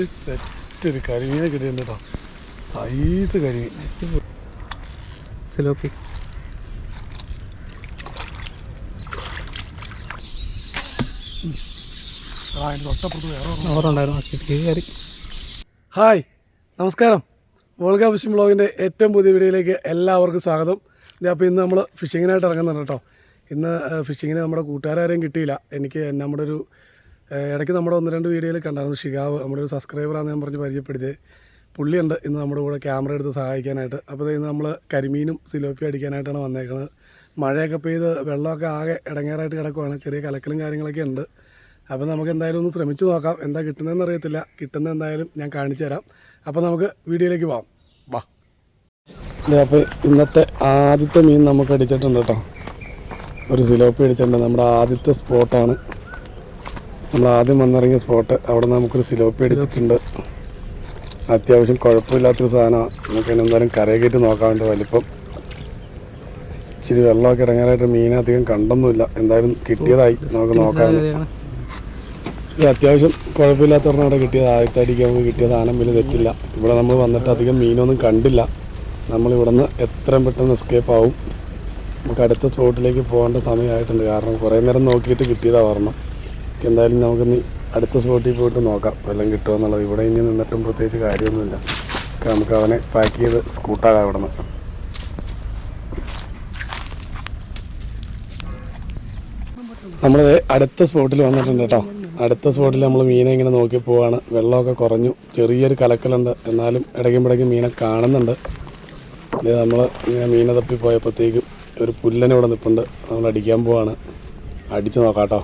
ഇത് സെറ്റ് ഒരു കരിമീനെ കിട്ടിയിട്ടുണ്ട് കേട്ടോ സൈസ് കരിമീൻ. സിലോപ്പി ഹായ് നമസ്കാരം. വോൾഗ ഫിഷിംഗ് ബ്ലോഗിന്റെ ഏറ്റവും പുതിയ വീഡിയോയിലേക്ക് എല്ലാവർക്കും സ്വാഗതം. അപ്പോൾ ഇന്ന് നമ്മൾ ഫിഷിങ്ങിനായിട്ട് ഇറങ്ങുന്നുണ്ട് കേട്ടോ ഇന്ന് ഫിഷിങ്ങിന് നമ്മുടെ കൂട്ടുകാരും കിട്ടിയില്ല. എനിക്ക് നമ്മുടെ ഒരു ഇടയ്ക്ക് നമ്മുടെ ഒന്ന് രണ്ട് വീഡിയോയിൽ കണ്ടായിരുന്നു ഷിഗാവ് നമ്മുടെ ഒരു സബ്സ്ക്രൈബറാണെന്ന് ഞാൻ പറഞ്ഞ് പരിചയപ്പെടുത്തിയത് പുള്ളിയുണ്ട് ഇന്ന് നമ്മുടെ കൂടെ ക്യാമറ എടുത്ത് സഹായിക്കാനായിട്ട്. അപ്പോൾ ഇന്ന് നമ്മൾ കരിമീനും സിലോപ്പി അടിക്കാനായിട്ടാണ് വന്നേക്കുന്നത് മഴയൊക്കെ പെയ്ത് വെള്ളമൊക്കെ ആകെ ഇടങ്ങേറായിട്ട് കിടക്കുവാണ്. ചെറിയ കലക്കലും കാര്യങ്ങളൊക്കെ ഉണ്ട്. അപ്പോൾ നമുക്ക് എന്തായാലും ഒന്ന് ശ്രമിച്ചു നോക്കാം. എന്താ കിട്ടുന്നതെന്ന് അറിയത്തില്ല. കിട്ടുന്ന എന്തായാലും ഞാൻ കാണിച്ചു തരാം. അപ്പോൾ നമുക്ക് വീഡിയോയിലേക്ക് പോവാം. വാ. അപ്പോൾ ഇന്നത്തെ ആദ്യത്തെ മീൻ നമുക്ക് അടിച്ചിട്ടുണ്ട് കേട്ടോ. ഒരു സിലോപ്പി അടിച്ചിട്ടുണ്ട്. നമ്മുടെ ആദ്യത്തെ സ്പോട്ടാണ് നമ്മൾ ആദ്യം വന്നിറങ്ങിയ സ്പോട്ട് അവിടെ നിന്ന് നമുക്കൊരു സിലോപ്പി അടിച്ചിട്ടുണ്ട് അത്യാവശ്യം കുഴപ്പമില്ലാത്തൊരു സാധനമാണ് നമുക്ക് എന്തായാലും കരയെ നോക്കാൻ വേണ്ടി വലിപ്പം. ഇച്ചിരി വെള്ളമൊക്കെ ഇറങ്ങാനായിട്ട് മീൻ അധികം കണ്ടൊന്നുമില്ല. എന്തായാലും കിട്ടിയതായി. നമുക്ക് നോക്കാം ഇത് അത്യാവശ്യം കുഴപ്പമില്ലാത്ത പറഞ്ഞാൽ അവിടെ കിട്ടിയത് ആദ്യത്തെ അടിക്ക് നമുക്ക് കിട്ടിയ സാധനം. വലിയ തെറ്റില്ല. ഇവിടെ നമ്മൾ വന്നിട്ട് അധികം മീനൊന്നും കണ്ടില്ല. നമ്മൾ ഇവിടെ നിന്ന് എത്രയും പെട്ടെന്ന് എസ്കേപ്പ് ആവും. നമുക്ക് അടുത്ത സ്പോട്ടിലേക്ക് പോകേണ്ട സമയമായിട്ടുണ്ട്. കാരണം കുറേ നേരം നോക്കിയിട്ട് കിട്ടിയതാണ് ഓർമ്മ എന്തായാലും നമുക്കിനി അടുത്ത സ്പോട്ടിൽ പോയിട്ട് നോക്കാം. വല്ലതും കിട്ടുമോ എന്നുള്ളത്. ഇവിടെ ഇനി നിന്നിട്ടും പ്രത്യേകിച്ച് കാര്യമൊന്നുമില്ല. നമുക്ക് അവനെ പാക്ക് ചെയ്ത് സ്കൂട്ടാകാം ഇവിടെ നിന്ന് നമ്മൾ അടുത്ത സ്പോട്ടിൽ വന്നിട്ടുണ്ട് കേട്ടോ. അടുത്ത സ്പോട്ടിൽ നമ്മൾ മീനെ ഇങ്ങനെ നോക്കി പോവാണ്. വെള്ളമൊക്കെ കുറഞ്ഞു. ചെറിയൊരു കലക്കലുണ്ട്. എന്നാലും ഇടയ്ക്കും ഇടയ്ക്കും മീനെ കാണുന്നുണ്ട്. ഇത് നമ്മൾ ഇങ്ങനെ മീനെ തപ്പി പോയപ്പോഴത്തേക്കും ഒരു പുല്ലനെ ഇവിടെ നിൽപ്പുണ്ട് നമ്മൾ അടിക്കാൻ പോവാണ്. അടിച്ച് നോക്കാം കേട്ടോ.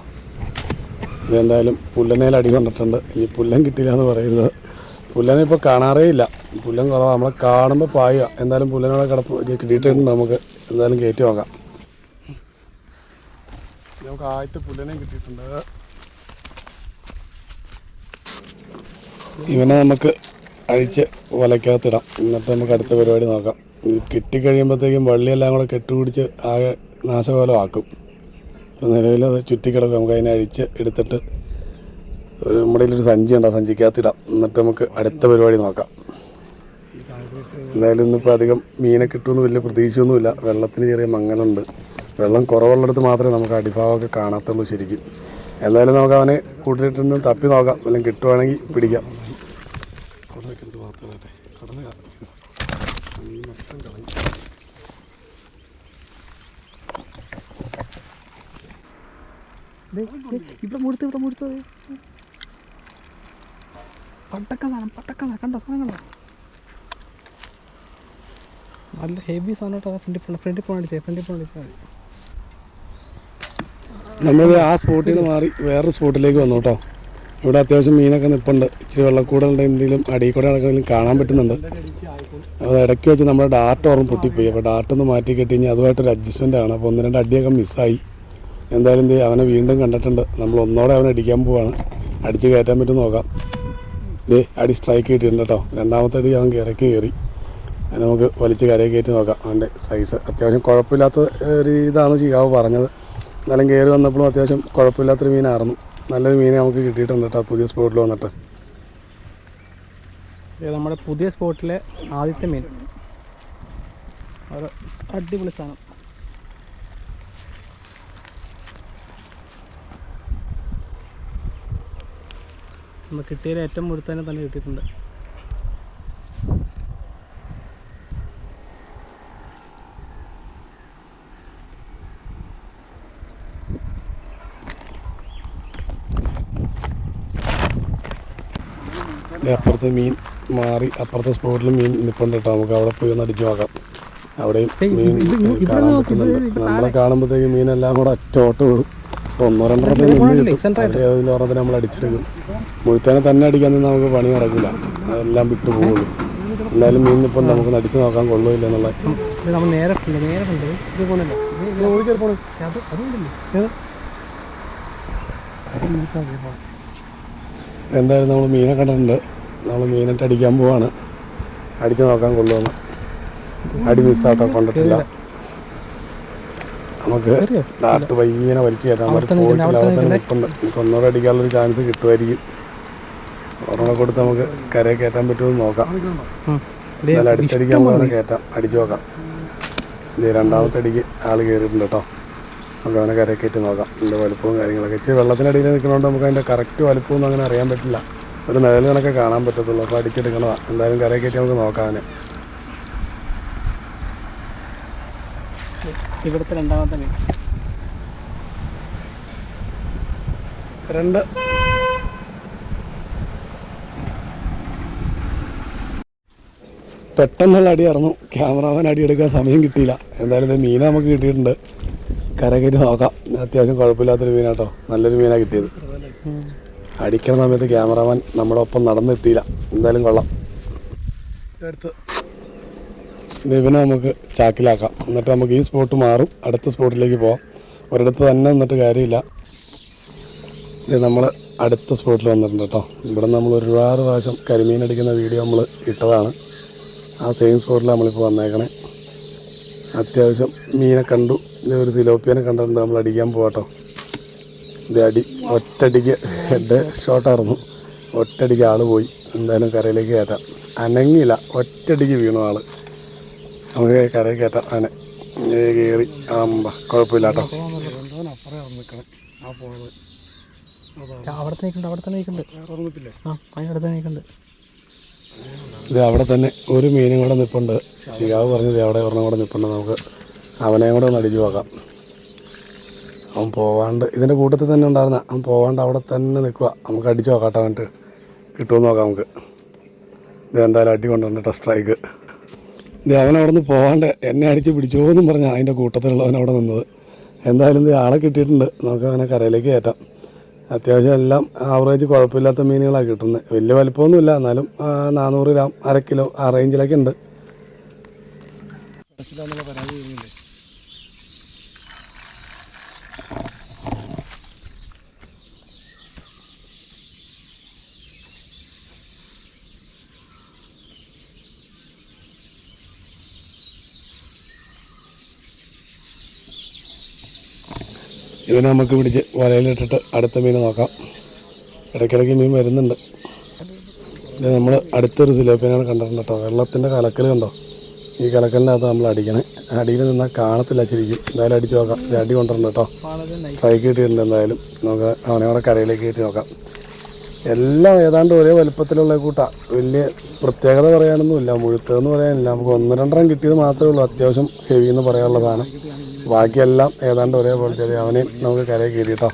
ഇതെന്തായാലും പുല്ലനേൽ അടി കൊണ്ടിട്ടുണ്ട്. ഈ പുല്ലൻ കിട്ടില്ല എന്ന് പറയുന്നത് പുല്ലനെ ഇപ്പോൾ കാണാറേ ഇല്ല. പുല്ലൻ കുറവാണ് നമ്മളെ കാണുമ്പോൾ പായുക. എന്തായാലും പുല്ലനോടെ കിടപ്പ് കിട്ടിയിട്ടുണ്ട് നമുക്ക്. എന്തായാലും കയറ്റി നോക്കാം. നമുക്ക് ആദ്യത്തെ പുല്ലനെയും കിട്ടിയിട്ടുണ്ട്. ഇവനെ നമുക്ക് അഴിച്ച് വലയ്ക്കകത്തിടാം എന്നിട്ട് നമുക്ക് അടുത്ത പരിപാടി നോക്കാം. കിട്ടിക്കഴിയുമ്പോഴത്തേക്കും വള്ളിയെല്ലാം കൂടെ കെട്ടുപിടിച്ച് ആകെ നാശകോലമാക്കും ഇപ്പം നിലവിൽ അത് ചുറ്റിക്കിടക്കും നമുക്ക് അതിനെ അഴിച്ച് എടുത്തിട്ട് ഒരു നമ്മുടെ ഒരു സഞ്ചി ഉണ്ട് ആ സഞ്ചിക്കകത്തിടാം എന്നിട്ട് നമുക്ക് അടുത്ത പരിപാടി നോക്കാം. എന്തായാലും ഇന്നിപ്പോൾ അധികം മീനെ കിട്ടുമെന്ന് വലിയ പ്രതീക്ഷയൊന്നുമില്ല. വെള്ളത്തിന് ചെറിയ മങ്ങലുണ്ട്. വെള്ളം കുറവുള്ളിടത്ത് മാത്രമേ നമുക്ക് അടിഭാവമൊക്കെ കാണാത്തുള്ളൂ ശരിക്കും. എന്തായാലും നമുക്ക് അവനെ കൂട്ടിയിട്ടൊന്ന് തപ്പി നോക്കാം. അല്ലെങ്കിൽ കിട്ടുവാണെങ്കിൽ പിടിക്കാം. ഇവിടെ മുഴുത്ത് ഇവിടെ മുടുത്തത് പട്ടക്ക സാധനം പട്ടക്ക കണ്ടോ നല്ല ഹെവി സാധനം കേട്ടോ. ഫ്രണ്ടിൽ പോകണം ഫ്രണ്ടിൽ പോകണം മതി നമ്മൾ ആ സ്പോട്ടിൽ നിന്ന് മാറി വേറൊരു സ്പോട്ടിലേക്ക് വന്നു കേട്ടോ. ഇവിടെ അത്യാവശ്യം മീനൊക്കെ നിൽപ്പുണ്ട് ഇച്ചിരി വെള്ളക്കൂടുകളുടെ എന്തെങ്കിലും അടിയിൽ കൂടെ നടക്കുന്നതിലും കാണാൻ പറ്റുന്നുണ്ട്. അത് ഇടയ്ക്ക് വെച്ച് നമ്മുടെ ഡാർട്ട് ഓർമ്മ പൊട്ടിപ്പോയി. അപ്പോൾ ഡാർട്ടൊന്ന് മാറ്റി കെട്ടി കഴിഞ്ഞാൽ അതുമായിട്ടൊരു അഡ്ജസ്റ്റ്മെന്റ് ആണ്. അപ്പോൾ ഒന്ന് രണ്ട് അടിയൊക്കെ മിസ്സായി എന്തായാലും ദേ അവനെ വീണ്ടും കണ്ടിട്ടുണ്ട്. നമ്മൾ ഒന്നോടെ അവനെ അടിക്കാൻ പോവാണ്. അടിച്ച് കയറ്റാൻ പറ്റും നോക്കാം. ദേ അടി സ്ട്രൈക്ക് കിട്ടിയിട്ടുണ്ട് കേട്ടോ. രണ്ടാമത്തെ അടി അവൻ ഇറക്കി കയറി. നമുക്ക് വലിച്ച് കരയെ കയറ്റി നോക്കാം. അവന്റെ സൈസ് അത്യാവശ്യം കുഴപ്പമില്ലാത്ത ഒരു ഇതാണ് ചെയ്യാവ് പറഞ്ഞത്. എന്നാലും കയറി വന്നപ്പോഴും അത്യാവശ്യം കുഴപ്പമില്ലാത്തൊരു മീനായിരുന്നു. നല്ലൊരു മീനെ നമുക്ക് കിട്ടിയിട്ടുണ്ട് കേട്ടോ പുതിയ സ്പോട്ടിൽ വന്നിട്ട്. നമ്മുടെ പുതിയ സ്പോട്ടിലെ ആദ്യത്തെ മീൻ. അടിപൊളി സാധനം. നമ്മൾ കിട്ടിയതിൽ ഏറ്റവും മുഴുത്തന്നെ തന്നെ കിട്ടിയിട്ടുണ്ട്. അപ്പുറത്ത് മീൻ മാറി അപ്പുറത്തെ സ്പോട്ടിൽ മീൻ നിൽപ്പുണ്ട് കേട്ടോ. നമുക്ക് അവിടെ പോയി ഒന്ന് അടിച്ചു നോക്കാം. അവിടെയും മീൻ കാണാൻ പറ്റുന്നുണ്ട്. നമ്മളെ കാണുമ്പോഴത്തേക്കും മീനെല്ലാം കൂടെ അറ്റോട്ട് വിടും ഒന്നോ രണ്ടോ അതിൽ നമ്മൾ അടിച്ചെടുക്കും. മുഴുത്തേനെ തന്നെ അടിക്കാൻ നിന്ന് നമുക്ക് പണി നടക്കില്ല. അതെല്ലാം വിട്ടു പോകുള്ളൂ എന്തായാലും മീൻ ഇപ്പം നമുക്ക് അടിച്ചു നോക്കാൻ കൊള്ളുമില്ല എന്നുള്ള എന്തായാലും നമ്മൾ മീനെ കണ്ടിട്ടുണ്ട്. നമ്മൾ മീനിട്ട് അടിക്കാൻ പോവാണ്. അടിച്ചു നോക്കാൻ കൊള്ളുമെന്ന്. അടി മിസ്സാട്ടോ കൊണ്ടിട്ടില്ല. നമുക്ക്? ഡാർട്ട് പയ്യനെ വലിച്ചു കയറ്റാൻ പറ്റും. പോയിട്ടില്ല അവിടെ തന്നെ അടിക്കാനുള്ളൊരു ചാൻസ് കിട്ടുമായിരിക്കും. ഒരെണ്ണം കൊടുത്ത് നമുക്ക് കരയെ കയറ്റാൻ പറ്റുമെന്ന് നോക്കാം. എന്നാലും അടിച്ചടിക്കാൻ പോകാതെ കയറ്റാം. അടിച്ചു നോക്കാം. ഇത് രണ്ടാമത്തെ അടിക്ക് ആൾ കയറിയിട്ടുണ്ട് കേട്ടോ. നമുക്ക് അവനെ കരയെ കയറ്റി നോക്കാം. അതിന്റെ വലുപ്പവും കാര്യങ്ങളൊക്കെ. ഇച്ചിരി വെള്ളത്തിനടിയിൽ നിൽക്കുന്നതുകൊണ്ട് നമുക്ക് അതിന്റെ കറക്റ്റ് വലുപ്പമൊന്നും അങ്ങനെ അറിയാൻ പറ്റില്ല. ഒരു നിഴൽ കണക്കെ കാണാൻ പറ്റത്തുള്ളൂ. അപ്പോൾ അടിച്ചെടുക്കണതാണ് എന്തായാലും കരയെ കയറ്റി നമുക്ക് നോക്കാം അവനെ. ഇവിടുത്തെ രണ്ടാമത്തെ മീൻ രണ്ട്. പെട്ടെന്നുള്ള അടി ഇറങ്ങും ക്യാമറാമാൻ അടി എടുക്കാൻ സമയം കിട്ടിയില്ല. എന്തായാലും ഇത് മീന നമുക്ക് കിട്ടിയിട്ടുണ്ട്. കരകയറ്റി നോക്കാം. അത്യാവശ്യം കുഴപ്പമില്ലാത്തൊരു മീനാട്ടോ നല്ലൊരു മീനാണ് കിട്ടിയത്. അടിക്കണ സമയത്ത് ക്യാമറാമാൻ നമ്മുടെ ഒപ്പം നടന്നെത്തിയില്ല. എന്തായാലും കൊള്ളാം. അടുത്ത്. ഇവനെ നമുക്ക് ചാക്കിലാക്കാം. എന്നിട്ട് നമുക്ക് ഈ സ്പോട്ട് മാറും. അടുത്ത സ്പോട്ടിലേക്ക് പോവാം. ഒരിടത്ത് തന്നെ നിന്നിട്ട് കാര്യമില്ല. ഇത് നമ്മൾ അടുത്ത സ്പോട്ടിൽ വന്നിട്ടുണ്ട് കേട്ടോ. ഇവിടെ നമ്മൾ ഒരുപാട് പ്രാവശ്യം കരിമീൻ അടിക്കുന്ന വീഡിയോ നമ്മൾ ഇട്ടതാണ്. ആ സെയിം സ്പോട്ടിൽ നമ്മളിപ്പോൾ വന്നേക്കണേ. അത്യാവശ്യം മീനെ കണ്ടു. ഒരു സിലോപ്പിയനെ കണ്ടിട്ടുണ്ട് നമ്മൾ അടിക്കാൻ പോവാട്ടോ ഇത് അടി ഒറ്റടിക്ക് ഹെഡ് ഷോട്ടായിരുന്നു ഒറ്റടിക്ക് ആൾ പോയി. എന്തായാലും കരയിലേക്ക് കയറ്റാം. അനങ്ങിയില്ല. ഒറ്റടിക്ക് വീണു ആൾ നമുക്ക് കരയിൽ കയറ്റാം അനെ കയറി. ആമ്പ കുഴപ്പമില്ല കേട്ടോ. ആ അവിടെ നിൽക്കുന്നുണ്ട് അവിടെ തന്നെ നിൽക്കുന്നുണ്ട് ആ അതിനടുത്ത് നിൽക്കുന്നുണ്ട് ഇത് അവിടെ തന്നെ ഒരു മീനും കൂടെ നിൽപ്പുണ്ട് ശികാവ് പറഞ്ഞത് അവിടെ ഒരെണ്ണം കൂടെ നിൽപ്പുണ്ട് നമുക്ക് അവനെയും കൂടെ ഒന്ന് അടിച്ചു നോക്കാം. അവൻ പോവാണ്ട്. ഇതിന്റെ കൂട്ടത്തിൽ തന്നെ ഉണ്ടായിരുന്ന. അവൻ പോവാണ്ട് അവിടെ തന്നെ നിൽക്കുക നമുക്ക് അടിച്ചു നോക്കാം കേട്ടോ എന്നിട്ട്. കിട്ടുമെന്ന് നോക്കാം നമുക്ക്. ഇത് എന്തായാലും അടി കൊണ്ടുണ്ട് സ്ട്രൈക്ക് അവൻ അവിടെ നിന്ന് പോകാണ്ട് എന്നെ അടിച്ച് പിടിച്ചോ എന്നും പറഞ്ഞാൽ അതിന്റെ കൂട്ടത്തിലുള്ളവൻ അവിടെ നിന്നത്. എന്തായാലും ഇത് ആളെ കിട്ടിയിട്ടുണ്ട്. നമുക്ക് അവനെ കരയിലേക്ക് കയറ്റാം. അത്യാവശ്യം എല്ലാം ആവറേജ് കുഴപ്പമില്ലാത്ത മീനുകളാണ് കിട്ടുന്നത് വലിയ വലിപ്പമൊന്നുമില്ല. എന്നാലും നാനൂറ് ഗ്രാം അര കിലോ ആ റേഞ്ചിലൊക്കെ ഉണ്ട്. ഇവനെ നമുക്ക് പിടിച്ച് വലയിലിട്ടിട്ട് അടുത്ത മീൻ നോക്കാം. ഇടയ്ക്കിടയ്ക്ക് മീൻ വരുന്നുണ്ട്. ഇത് നമ്മൾ അടുത്തൊരു സിലോപ്പിനാണ് കണ്ടിട്ടുണ്ട് കേട്ടോ. വെള്ളത്തിന്റെ കലക്കൽ കണ്ടോ? ഈ കലക്കലിനകത്ത് നമ്മൾ അടിക്കണേ. അടിയിൽ നിന്നാൽ കാണത്തില്ല ശരിക്കും. എന്തായാലും അടിച്ച് നോക്കാം. അടി കൊണ്ടിട്ടുണ്ട് കേട്ടോ. സ്ട്രൈക്ക് കിട്ടിയിട്ടുണ്ട് എന്തായാലും. നമുക്ക് അവനെ കൂടെ കരയിലേക്ക് കയറ്റി നോക്കാം. എല്ലാം ഏതാണ്ട് ഒരേ വലുപ്പത്തിലുള്ള കൂട്ടാ. വലിയ പ്രത്യേകത പറയാനൊന്നുമില്ല. മുഴുത്തതെന്ന് പറയാനില്ല. നമുക്ക് ഒന്ന് രണ്ടെണ്ണം കിട്ടിയത് മാത്രമേ ഉള്ളൂ. അത്യാവശ്യം ഹെവി എന്ന് പറയാനുള്ള സാധനം. ബാക്കിയെല്ലാം ഏതാണ്ട് ഒരേപോലെ ചെയ്ത് അവനെയും നമുക്ക് കരയിൽ കയറി കേട്ടോ.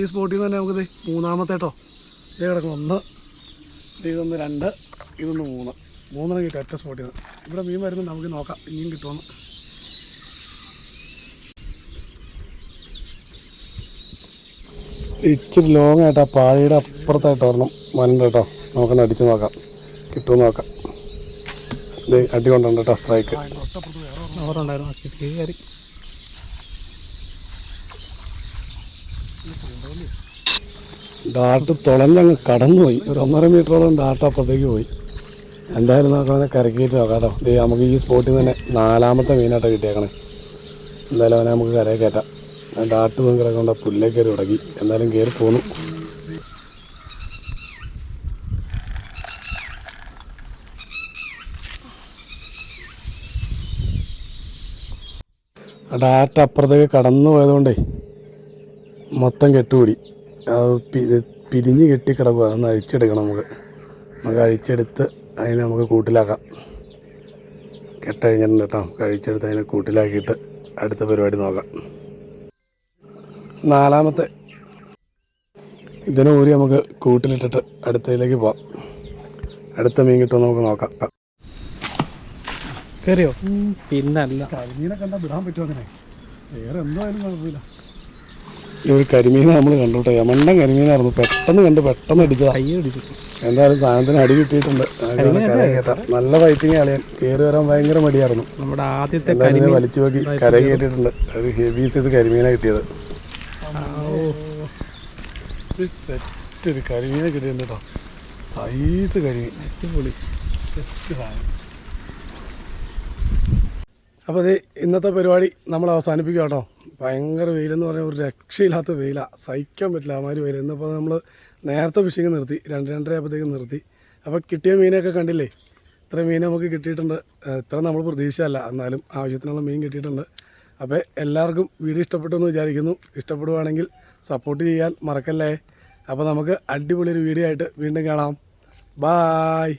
ഈ സ്പോട്ടിൽ നിന്ന് തന്നെ നമുക്ക് മൂന്നാമത്തെ കേട്ടോ ഇത് കിടക്കണം. ഒന്ന് ഇത് ഇതൊന്ന് രണ്ട് ഇതൊന്ന് മൂന്ന്. മൂന്നെണ്ണം കിട്ടും ഒറ്റ സ്പോട്ടിൽ നിന്ന് ഇവിടെ മീൻ വരുന്നുണ്ട് നമുക്ക് നോക്കാം. ഇനിയും കിട്ടുമെന്ന് ഇച്ചിരി ലോങ് ആയിട്ട് ആ പാഴയുടെ അപ്പുറത്തായിട്ട് വരണം മനുണ്ട് കേട്ടോ. നമുക്കൊന്ന് അടിച്ചു നോക്കാം. കിട്ടുമെന്ന് നോക്കാം. ഇത് അടി കൊണ്ടുണ്ട് കേട്ടോ സ്ട്രൈക്ക് ഡാട്ട് തുളഞ്ഞങ്ങ് കടന്നുപോയി. ഒരു ഒന്നര മീറ്ററോളം ഡാട്ട് അപ്പുറത്തേക്ക് പോയി. എന്തായാലും നമുക്ക് കരക്കിയിട്ട് നോക്കാം കേട്ടോ. ദേ നമുക്ക് ഈ സ്പോട്ടിൽ തന്നെ നാലാമത്തെ മീനായിട്ട് കിട്ടിയേക്കണേ. എന്തായാലും അവനെ നമുക്ക് കരയിൽ കയറ്റാം. ഡാട്ട് കിടക്കേണ്ട പുല്ലേ കയറി ഉടക്കി. എന്നാലും കയറി പോന്നു. ഡാറ്റ് അപ്പുറത്തേക്ക് കടന്നു പോയതുകൊണ്ടേ മൊത്തം കെട്ടുകൂടി പിരിഞ്ഞ് കെട്ടി കിടക്കുക അതൊന്ന് അഴിച്ചെടുക്കണം നമുക്ക്. നമുക്ക് അഴിച്ചെടുത്ത് അതിനെ നമുക്ക് കൂട്ടിലാക്കാം. കെട്ടഴിഞ്ഞിട്ടുണ്ട് കേട്ടോ. നമുക്ക് അഴിച്ചെടുത്ത് അതിനെ കൂട്ടിലാക്കിയിട്ട് അടുത്ത പരിപാടി നോക്കാം. നാലാമത്തെ. ഇതിനെ ഊരി നമുക്ക് കൂട്ടിലിട്ടിട്ട് അടുത്തതിലേക്ക് പോവാം. അടുത്ത മീൻ കിട്ടുമോ നമുക്ക് നോക്കാം. കയറിയോ പിന്നല്ല. കരിമീനെ കണ്ടാൽ വിടാൻ പറ്റുമോ അങ്ങനെ വേറെ എന്തായാലും കുഴപ്പമില്ല. ഈ ഒരു കരിമീനെ നമ്മൾ കണ്ടു കേട്ടോ യമണ്ടൻ കരിമീനായിരുന്നു. പെട്ടെന്ന് കണ്ട് പെട്ടെന്ന് അടിച്ചതാ. എന്തായാലും സാധനത്തിന് അടി കിട്ടിയിട്ടുണ്ട്. നല്ല വൈറ്റിങ് കളിയാൻ കയറി വരാൻ ഭയങ്കര മടിയായിരുന്നു. നമ്മുടെ ആദ്യത്തെ വലിച്ചു നോക്കി കര കയറ്റിയിട്ടുണ്ട് ഒരു ഹെവി സൈസ് കരിമീനാണ് കിട്ടിയത്. സെറ്റ് ഒരു കരിമീനെ കിട്ടിയിട്ടുണ്ട് കേട്ടോ സൈസ് കരിമീൻ. അടിപൊളി. സെറ്റ് സാധനം. അപ്പോൾ അത് ഇന്നത്തെ പരിപാടി നമ്മൾ അവസാനിപ്പിക്കുക കേട്ടോ ഭയങ്കര വെയിലെന്ന് പറഞ്ഞാൽ ഒരു രക്ഷയില്ലാത്ത വെയിലാണ് സഹിക്കാൻ പറ്റില്ല അമാതിരി വെയിൽ ഇന്നിപ്പോൾ നമ്മൾ നേരത്തെ ഫിഷിങ് നിർത്തി. രണ്ട് രണ്ടര ആയപ്പോഴത്തേക്കും നിർത്തി. അപ്പോൾ കിട്ടിയ മീനൊക്കെ കണ്ടില്ലേ? ഇത്ര മീൻ നമുക്ക് കിട്ടിയിട്ടുണ്ട്. ഇത്ര നമ്മൾ പ്രതീക്ഷയല്ല എന്നാലും ആവശ്യത്തിനുള്ള മീൻ കിട്ടിയിട്ടുണ്ട്. അപ്പോൾ എല്ലാവർക്കും വീഡിയോ ഇഷ്ടപ്പെട്ടു എന്ന് വിചാരിക്കുന്നു. ഇഷ്ടപ്പെടുവാണെങ്കിൽ സപ്പോർട്ട് ചെയ്യാൻ മറക്കല്ലേ? അപ്പോൾ നമുക്ക് അടിപൊളി ഒരു വീഡിയോ ആയിട്ട് വീണ്ടും കാണാം. ബായ്